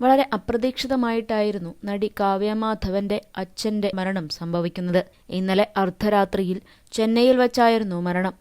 വളരെ അപ്രതീക്ഷിതമായിട്ടായിരുന്നു നടി കാവ്യമാധവന്റെ അച്ഛന്റെ മരണം സംഭവിക്കുന്നത്. ഇന്നലെ അർദ്ധരാത്രിയിൽ ചെന്നൈയിൽ വച്ചായിരുന്നു മരണം.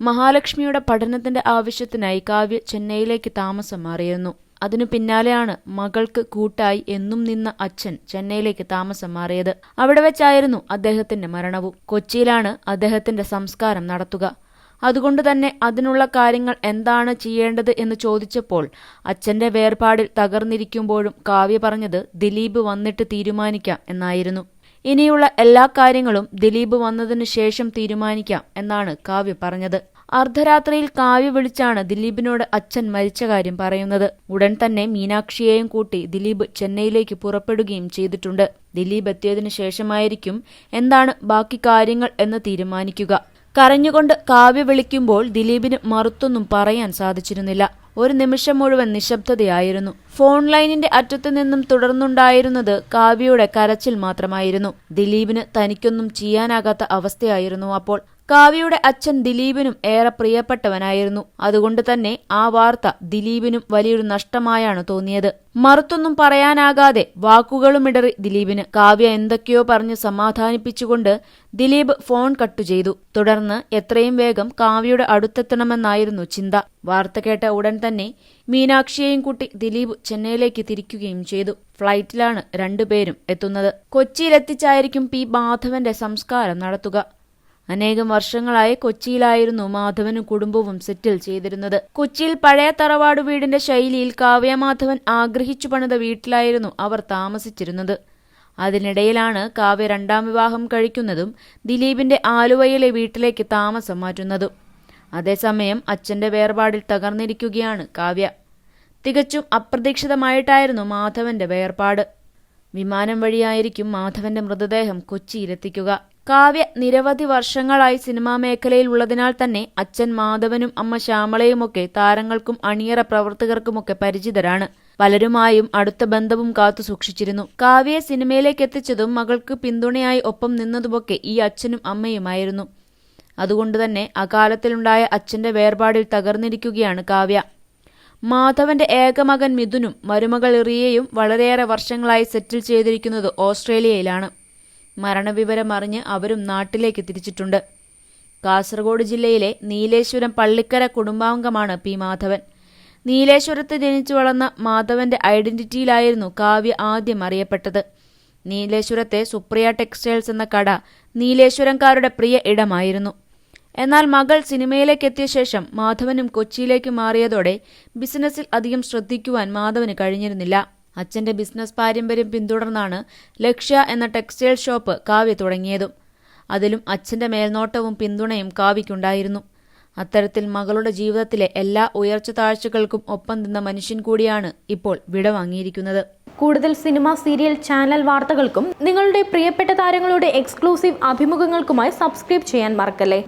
മഹാലക്ഷ്മിയുടെ പഠനത്തിന്റെ ആവശ്യത്തിനായി കാവ്യ ചെന്നൈയിലേക്ക് താമസം മാറിയിരുന്നു. അതിനു പിന്നാലെയാണ് മകൾക്ക് കൂട്ടായി എന്നും നിന്ന അച്ഛൻ ചെന്നൈയിലേക്ക് താമസം മാറിയത്. അവിടെ വെച്ചായിരുന്നു അദ്ദേഹത്തിന്റെ മരണവും. കൊച്ചിയിലാണ് അദ്ദേഹത്തിന്റെ സംസ്കാരം നടത്തുക. അതുകൊണ്ട് തന്നെ അതിനുള്ള കാര്യങ്ങൾ എന്താണ് ചെയ്യേണ്ടത് എന്ന് ചോദിച്ചപ്പോൾ അച്ഛന്റെ വേർപാടിൽ തകർന്നിരിക്കുമ്പോഴും കാവ്യ പറഞ്ഞത് ദിലീപ് വന്നിട്ട് തീരുമാനിക്കാം എന്നായിരുന്നു. ഇനിയുള്ള എല്ലാ കാര്യങ്ങളും ദിലീപ് വന്നതിനു ശേഷം തീരുമാനിക്കാം എന്നാണ് കാവ്യ പറഞ്ഞത്. അർദ്ധരാത്രിയിൽ കാവ്യ വിളിച്ചാണ് ദിലീപിനോട് അച്ഛൻ മരിച്ച കാര്യം പറയുന്നത്. ഉടൻ തന്നെ മീനാക്ഷിയെയും കൂട്ടി ദിലീപ് ചെന്നൈയിലേക്ക് പുറപ്പെടുകയും ചെയ്തിട്ടുണ്ട്. ദിലീപ് എത്തിയതിനു ശേഷമായിരിക്കും എന്താണ് ബാക്കി കാര്യങ്ങൾ എന്ന് തീരുമാനിക്കുക. കരഞ്ഞുകൊണ്ട് കാവ്യ വിളിക്കുമ്പോൾ ദിലീപിന് മറുത്തൊന്നും പറയാൻ സാധിച്ചിരുന്നില്ല. ഒരു നിമിഷം മുഴുവൻ നിശബ്ദതയായിരുന്നു. ഫോൺ ലൈനിന്റെ അറ്റത്തു നിന്നും തുടർന്നുണ്ടായിരുന്നത് കാവ്യയുടെ കരച്ചിൽ മാത്രമായിരുന്നു. ദിലീപിന് തനിക്കൊന്നും ചെയ്യാനാകാത്ത അവസ്ഥയായിരുന്നു അപ്പോൾ. കാവ്യയുടെ അച്ഛൻ ദിലീപിനും ഏറെ പ്രിയപ്പെട്ടവനായിരുന്നു. അതുകൊണ്ട് തന്നെ ആ വാർത്ത ദിലീപിനും വലിയൊരു നഷ്ടമായാണ് തോന്നിയത്. മറുത്തൊന്നും പറയാനാകാതെ വാക്കുകളുമിടറി ദിലീപിന്. കാവ്യ എന്തൊക്കെയോ പറഞ്ഞ് സമാധാനിപ്പിച്ചുകൊണ്ട് ദിലീപ് ഫോൺ കട്ടു ചെയ്തു. തുടർന്ന് എത്രയും വേഗം കാവ്യയുടെ അടുത്തെത്തണമെന്നായിരുന്നു ചിന്ത. വാർത്ത കേട്ട ഉടൻ തന്നെ മീനാക്ഷിയെയും കൂട്ടി ദിലീപ് ചെന്നൈയിലേക്ക് തിരിക്കുകയും ചെയ്തു. ഫ്ലൈറ്റിലാണ് രണ്ടുപേരും എത്തുന്നത്. കൊച്ചിയിലെത്തിച്ചായിരിക്കും പി മാധവന്റെ സംസ്കാരം നടത്തുക. അനേകം വർഷങ്ങളായി കൊച്ചിയിലായിരുന്നു മാധവനും കുടുംബവും സെറ്റിൽ ചെയ്തിരുന്നത്. കൊച്ചിയിൽ പഴയ തറവാട് വീടിന്റെ ശൈലിയിൽ കാവ്യമാധവൻ ആഗ്രഹിച്ചു പണിത വീട്ടിലായിരുന്നു അവർ താമസിച്ചിരുന്നത്. അതിനിടയിലാണ് കാവ്യ രണ്ടാം വിവാഹം കഴിക്കുന്നതും ദിലീപിന്റെ ആലുവയിലെ വീട്ടിലേക്ക് താമസം മാറ്റുന്നതും. അതേസമയം അച്ഛന്റെ വേർപാടിൽ തകർന്നിരിക്കുകയാണ് കാവ്യ. തികച്ചും അപ്രതീക്ഷിതമായിട്ടായിരുന്നു മാധവന്റെ വേർപാട്. വിമാനം വഴിയായിരിക്കും മാധവന്റെ മൃതദേഹം കൊച്ചിയിലെത്തിക്കുക. കാവ്യ നിരവധി വർഷങ്ങളായി സിനിമാ മേഖലയിൽ ഉള്ളതിനാൽ തന്നെ അച്ഛൻ മാധവനും അമ്മ ശ്യാമളയുമൊക്കെ താരങ്ങൾക്കും അണിയറ പ്രവർത്തകർക്കുമൊക്കെ പരിചിതരാണ്. പലരുമായും അടുത്ത ബന്ധവും കാത്തു സൂക്ഷിച്ചിരുന്നു. കാവ്യയെ സിനിമയിലേക്ക് എത്തിച്ചതും മകൾക്ക് പിന്തുണയായി ഒപ്പം നിന്നതുമൊക്കെ ഈ അച്ഛനും അമ്മയുമായിരുന്നു. അതുകൊണ്ട് തന്നെ അകാലത്തിലുണ്ടായ അച്ഛന്റെ വേർപാടിൽ തകർന്നിരിക്കുകയാണ് കാവ്യ. മാധവന്റെ ഏകമകൻ മിഥുനും മരുമകൾ റിയയും വളരെയേറെ വർഷങ്ങളായി സെറ്റിൽ ചെയ്തിരിക്കുന്നത് ഓസ്ട്രേലിയയിലാണ്. മരണവിവരം അറിഞ്ഞ് അവരും നാട്ടിലേക്ക് തിരിച്ചിട്ടുണ്ട്. കാസർഗോഡ് ജില്ലയിലെ നീലേശ്വരം പള്ളിക്കര കുടുംബാംഗമാണ് പി മാധവൻ. നീലേശ്വരത്ത് ജനിച്ചു വളർന്ന മാധവന്റെ ഐഡന്റിറ്റിയിലായിരുന്നു കാവ്യ ആദ്യം അറിയപ്പെട്ടത്. നീലേശ്വരത്തെ സുപ്രിയ ടെക്സ്റ്റൈൽസ് എന്ന കട നീലേശ്വരംകാരുടെ പ്രിയ ഇടമായിരുന്നു. എന്നാൽ മകൾ സിനിമയിലേക്ക് എത്തിയ ശേഷം മാധവനും കൊച്ചിയിലേക്ക് മാറിയതോടെ ബിസിനസ്സിൽ അധികം ശ്രദ്ധിക്കുവാൻ മാധവന് കഴിഞ്ഞിരുന്നില്ല. അച്ഛന്റെ ബിസിനസ് പാരമ്പര്യം പിന്തുടർന്നാണ് ലക്ഷ്യ എന്ന ടെക്സ്റ്റൈൽ ഷോപ്പ് കാവ്യ തുടങ്ങിയതും. അതിലും അച്ഛന്റെ മേൽനോട്ടവും പിന്തുണയും കാവ്യക്കുണ്ടായിരുന്നു അത്തരത്തിൽ മകളുടെ ജീവിതത്തിലെ എല്ലാ ഉയർച്ച താഴ്ചകൾക്കും ഒപ്പം നിന്ന മനുഷ്യൻ കൂടിയാണ് ഇപ്പോൾ വിടവാങ്ങിയിരിക്കുന്നത് കൂടുതൽ സിനിമ സീരിയൽ ചാനൽ വാർത്തകൾക്കും നിങ്ങളുടെ പ്രിയപ്പെട്ട താരങ്ങളുടെ എക്സ്ക്ലൂസീവ് അഭിമുഖങ്ങൾക്കുമായി സബ്സ്ക്രൈബ് ചെയ്യാൻ മറക്കല്ലേ?